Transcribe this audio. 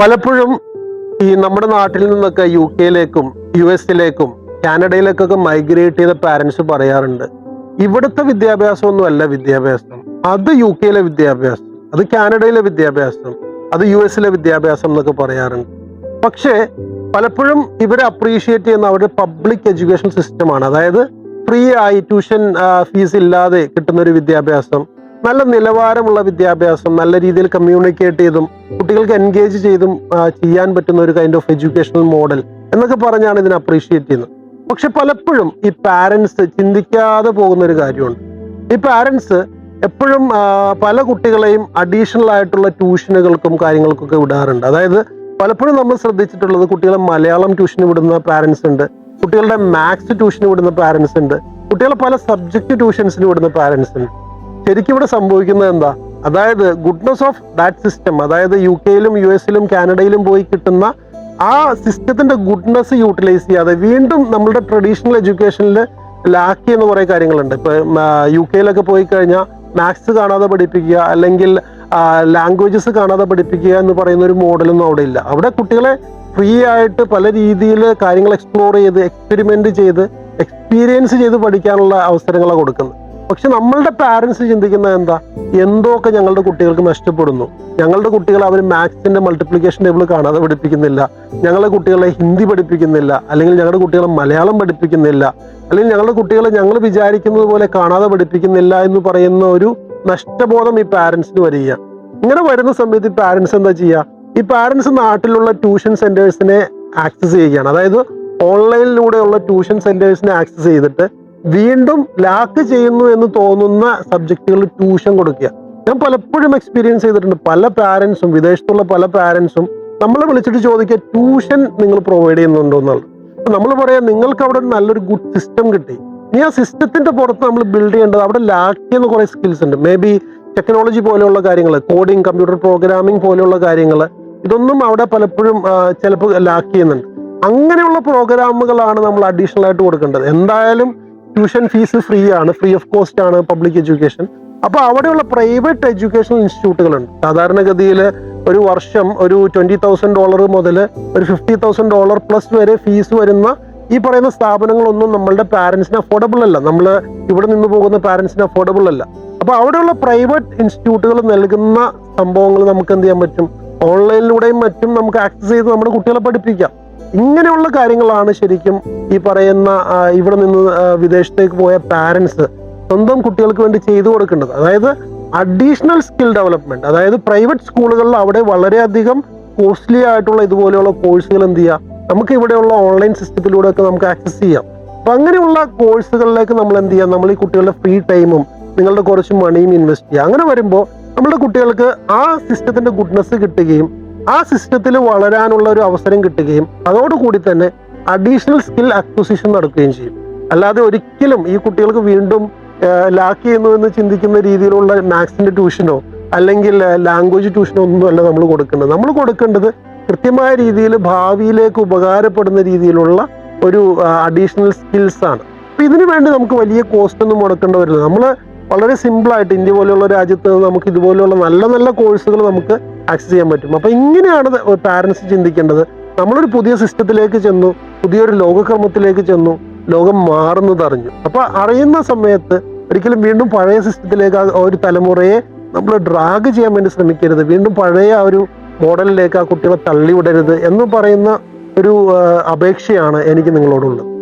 പലപ്പോഴും ഈ നമ്മുടെ നാട്ടിൽ നിന്നൊക്കെ യു കെയിലേക്കും യു എസിലേക്കും കാനഡയിലേക്കൊക്കെ മൈഗ്രേറ്റ് ചെയ്ത പാരൻസ് പറയാറുണ്ട്. ഇവിടുത്തെ വിദ്യാഭ്യാസമൊന്നും അല്ല വിദ്യാഭ്യാസം. അത് യു കെയിലെ വിദ്യാഭ്യാസം അത് കാനഡയിലെ വിദ്യാഭ്യാസം അത് യു എസിലെ വിദ്യാഭ്യാസം എന്നൊക്കെ പറയാറുണ്ട്. പക്ഷേ പലപ്പോഴും ഇവരെ അപ്രീഷിയേറ്റ് ചെയ്യുന്ന അവരുടെ പബ്ലിക് എഡ്യൂക്കേഷൻ സിസ്റ്റമാണ് അതായത് ഫ്രീ ആയി ട്യൂഷൻ ഫീസ് ഇല്ലാതെ കിട്ടുന്ന ഒരു വിദ്യാഭ്യാസം നല്ല നിലവാരമുള്ള വിദ്യാഭ്യാസം നല്ല രീതിയിൽ കമ്മ്യൂണിക്കേറ്റ് ചെയ്തും കുട്ടികൾക്ക് എൻഗേജ് ചെയ്തും ചെയ്യാൻ പറ്റുന്ന ഒരു കൈൻഡ് ഓഫ് എഡ്യൂക്കേഷണൽ മോഡൽ എന്നൊക്കെ പറഞ്ഞാണ് ഇതിനെ അപ്രീഷിയേറ്റ് ചെയ്യുന്നത്. പക്ഷെ പലപ്പോഴും ഈ പാരൻസ് ചിന്തിക്കാതെ പോകുന്ന ഒരു കാര്യമുണ്ട്. ഈ പാരൻസ് എപ്പോഴും പല കുട്ടികളെയും അഡീഷണൽ ആയിട്ടുള്ള ട്യൂഷനുകൾക്കും കാര്യങ്ങൾക്കൊക്കെ വിടാറുണ്ട്. അതായത് പലപ്പോഴും നമ്മൾ ശ്രദ്ധിച്ചിട്ടുള്ളത് കുട്ടികളെ മലയാളം ട്യൂഷന് വിടുന്ന പാരൻസ് ഉണ്ട് കുട്ടികളുടെ മാത്സ് ട്യൂഷന് വിടുന്ന പാരൻസ് ഉണ്ട് കുട്ടികളെ പല സബ്ജക്ട് ട്യൂഷൻസിന് വിടുന്ന പാരൻസ് ഉണ്ട്. ശരിക്കും ഇവിടെ സംഭവിക്കുന്നത് എന്താ? അതായത് ഗുഡ്നസ് ഓഫ് ദാറ്റ് സിസ്റ്റം അതായത് യു കെയിലും യു എസിലും കാനഡയിലും പോയി കിട്ടുന്ന ആ സിസ്റ്റത്തിന്റെ ഗുഡ്നസ് യൂട്ടിലൈസ് ചെയ്യാതെ വീണ്ടും നമ്മളുടെ ട്രഡീഷണൽ എഡ്യൂക്കേഷനിൽ ലാക്ക് ചെയ്യുന്ന കുറേ കാര്യങ്ങളുണ്ട്. ഇപ്പൊ യു കെയിലൊക്കെ പോയി കഴിഞ്ഞാൽ മാത്സ് കാണാതെ പഠിപ്പിക്കുക അല്ലെങ്കിൽ ലാംഗ്വേജസ് കാണാതെ പഠിപ്പിക്കുക എന്ന് പറയുന്ന ഒരു മോഡലൊന്നും അവിടെ ഇല്ല. അവിടെ കുട്ടികളെ ഫ്രീ ആയിട്ട് പല രീതിയിൽ കാര്യങ്ങൾ എക്സ്പ്ലോർ ചെയ്ത് എക്സ്പെരിമെന്റ് ചെയ്ത് എക്സ്പീരിയൻസ് ചെയ്ത് പഠിക്കാനുള്ള അവസരങ്ങളാണ് കൊടുക്കുന്നത്. പക്ഷെ നമ്മളുടെ പാരൻസ് ചിന്തിക്കുന്നത് എന്താ? എന്തൊക്കെ ഞങ്ങളുടെ കുട്ടികൾക്ക് നഷ്ടപ്പെടുന്നു? ഞങ്ങളുടെ കുട്ടികളെ അവർ മാത്സിന്റെ മൾട്ടിപ്ലിക്കേഷൻ ടേബിൾ കാണാതെ പഠിപ്പിക്കുന്നില്ല. ഞങ്ങളുടെ കുട്ടികളെ ഹിന്ദി പഠിപ്പിക്കുന്നില്ല. അല്ലെങ്കിൽ ഞങ്ങളുടെ കുട്ടികളെ മലയാളം പഠിപ്പിക്കുന്നില്ല. അല്ലെങ്കിൽ ഞങ്ങളുടെ കുട്ടികളെ ഞങ്ങൾ വിചാരിക്കുന്നത് പോലെ കാണാതെ പഠിപ്പിക്കുന്നില്ല എന്ന് പറയുന്ന ഒരു നഷ്ടബോധം ഈ പാരൻസിന് വരിക. ഇങ്ങനെ വരുന്ന സമയത്ത് ഈ പാരൻസ് എന്താ ചെയ്യുക? ഈ പാരൻസ് നാട്ടിലുള്ള ട്യൂഷൻ സെന്റേഴ്സിനെ ആക്സസ് ചെയ്യുകയാണ്. അതായത് ഓൺലൈനിലൂടെയുള്ള ട്യൂഷൻ സെന്റേഴ്സിനെ ആക്സസ് ചെയ്തിട്ട് വീണ്ടും ലാക്ക് ചെയ്യുന്നു എന്ന് തോന്നുന്ന സബ്ജക്റ്റുകളിൽ ട്യൂഷൻ കൊടുക്കുക. ഞാൻ പലപ്പോഴും എക്സ്പീരിയൻസ് ചെയ്തിട്ടുണ്ട്. പല പാരൻസും വിദേശത്തുള്ള പല പാരൻസും നമ്മളെ വിളിച്ചിട്ട് ചോദിക്കുക ട്യൂഷൻ നിങ്ങൾ പ്രൊവൈഡ് ചെയ്യുന്നുണ്ടോ? എന്നുള്ളത്. നമ്മൾ പറയാം നിങ്ങൾക്ക് അവിടെ നല്ലൊരു ഗുഡ് സിസ്റ്റം കിട്ടി. ഇനി ആ സിസ്റ്റത്തിന്റെ പുറത്ത് നമ്മൾ ബിൽഡ് ചെയ്യേണ്ടത് അവിടെ ലാക്ക് ചെയ്യുന്ന കുറെ സ്കിൽസ് ഉണ്ട്. മേ ബി ടെക്നോളജി പോലെയുള്ള കാര്യങ്ങൾ കോഡിംഗ് കമ്പ്യൂട്ടർ പ്രോഗ്രാമിംഗ് പോലെയുള്ള കാര്യങ്ങൾ. ഇതൊന്നും അവിടെ പലപ്പോഴും ചിലപ്പോൾ ലാക്ക് ചെയ്യുന്നുണ്ട്. അങ്ങനെയുള്ള പ്രോഗ്രാമുകളാണ് നമ്മൾ അഡീഷണൽ ആയിട്ട് കൊടുക്കേണ്ടത്. എന്തായാലും ട്യൂഷൻ ഫീസ് ഫ്രീ ആണ് ഫ്രീ ഓഫ് കോസ്റ്റ് ആണ് പബ്ലിക് എഡ്യൂക്കേഷൻ അപ്പൊ അവിടെയുള്ള പ്രൈവറ്റ് എഡ്യൂക്കേഷണൽ ഇൻസ്റ്റിറ്റ്യൂട്ടുകളുണ്ട് സാധാരണഗതിയിൽ ഒരു വർഷം ഒരു ട്വന്റി തൗസൻഡ് ഡോളർ മുതൽ ഒരു ഫിഫ്റ്റി തൗസൻഡ് ഡോളർ പ്ലസ് വരെ ഫീസ് വരുന്ന ഈ പറയുന്ന സ്ഥാപനങ്ങളൊന്നും നമ്മളുടെ പാരന്റ്സിന് അഫോർഡബിൾ അല്ല. നമ്മൾ ഇവിടെ നിന്ന് പോകുന്ന പാരന്റ്സിന് അഫോർഡബിൾ അല്ല. അപ്പൊ അവിടെയുള്ള പ്രൈവറ്റ് ഇൻസ്റ്റിറ്റ്യൂട്ടുകൾ നൽകുന്ന സംഭവങ്ങൾ നമുക്ക് എന്ത് ചെയ്യാൻ പറ്റും? ഓൺലൈനിലൂടെയും മറ്റും നമുക്ക് ആക്സസ് ചെയ്ത് നമ്മുടെ കുട്ടികളെ പഠിപ്പിക്കാം. ഇങ്ങനെയുള്ള കാര്യങ്ങളാണ് ശരിക്കും ഈ പറയുന്ന ഇവിടെ നിന്ന് വിദേശത്തേക്ക് പോയ പാരൻസ് സ്വന്തം കുട്ടികൾക്ക് വേണ്ടി ചെയ്തു കൊടുക്കേണ്ടത്. അതായത് അഡീഷണൽ സ്കിൽ ഡെവലപ്മെന്റ് അതായത് പ്രൈവറ്റ് സ്കൂളുകളിൽ അവിടെ വളരെയധികം കോസ്റ്റ്ലി ആയിട്ടുള്ള ഇതുപോലെയുള്ള കോഴ്സുകൾ എന്ത് ചെയ്യാം? നമുക്ക് ഇവിടെയുള്ള ഓൺലൈൻ സിസ്റ്റത്തിലൂടെ ഒക്കെ നമുക്ക് ആക്സസ് ചെയ്യാം. അപ്പൊ അങ്ങനെയുള്ള കോഴ്സുകളിലേക്ക് നമ്മൾ എന്ത് ചെയ്യാം? നമ്മൾ ഈ കുട്ടികളുടെ ഫ്രീ ടൈമും നിങ്ങളുടെ കുറച്ച് മണിയും ഇൻവെസ്റ്റ് ചെയ്യുക അങ്ങനെ വരുമ്പോൾ നമ്മുടെ കുട്ടികൾക്ക് ആ സിസ്റ്റത്തിന്റെ ഗുഡ്നെസ് കിട്ടുകയും ആ സിസ്റ്റത്തിൽ വളരാനുള്ള ഒരു അവസരം കിട്ടുകയും അതോടുകൂടി തന്നെ അഡീഷണൽ സ്കിൽ അക്വസിഷൻ നടക്കുകയും ചെയ്യും. അല്ലാതെ ഒരിക്കലും ഈ കുട്ടികൾക്ക് വീണ്ടും ലാക്ക് ചെയ്യുന്നു എന്ന് ചിന്തിക്കുന്ന രീതിയിലുള്ള മാത്സിന്റെ ട്യൂഷനോ അല്ലെങ്കിൽ ലാംഗ്വേജ് ട്യൂഷനോ ഒന്നും അല്ല നമ്മൾ കൊടുക്കേണ്ടത്. നമ്മൾ കൊടുക്കേണ്ടത് കൃത്യമായ രീതിയിൽ ഭാവിയിലേക്ക് ഉപകാരപ്പെടുന്ന രീതിയിലുള്ള ഒരു അഡീഷണൽ സ്കിൽസ് ആണ്. ഇതിനു വേണ്ടി നമുക്ക് വലിയ കോസ്റ്റ് ഒന്നും മുടക്കേണ്ട വരുന്നത് നമ്മൾ വളരെ സിമ്പിൾ ആയിട്ട് ഇന്ത്യ പോലെയുള്ള രാജ്യത്ത് നമുക്ക് ഇതുപോലെയുള്ള നല്ല നല്ല കോഴ്സുകൾ നമുക്ക് ആക്സസ് ചെയ്യാൻ പറ്റും. അപ്പോൾ ഇങ്ങനെയാണ് പാരൻസ് ചിന്തിക്കേണ്ടത്. നമ്മളൊരു പുതിയ സിസ്റ്റത്തിലേക്ക് ചെന്നു പുതിയൊരു ലോകക്രമത്തിലേക്ക് ചെന്നു ലോകം മാറുന്നത് അറിഞ്ഞു. അപ്പോൾ അറിയുന്ന സമയത്ത് ഒരിക്കലും വീണ്ടും പഴയ സിസ്റ്റത്തിലേക്ക് ആ ഒരു തലമുറയെ നമ്മൾ ഡ്രാഗ് ചെയ്യാൻ വേണ്ടി ശ്രമിക്കരുത്. വീണ്ടും പഴയ ആ ഒരു മോഡലിലേക്ക് ആ കുട്ടികളെ തള്ളിവിടരുത് എന്ന് പറയുന്ന ഒരു അപേക്ഷയാണ് എനിക്ക് നിങ്ങളോടുള്ളത്.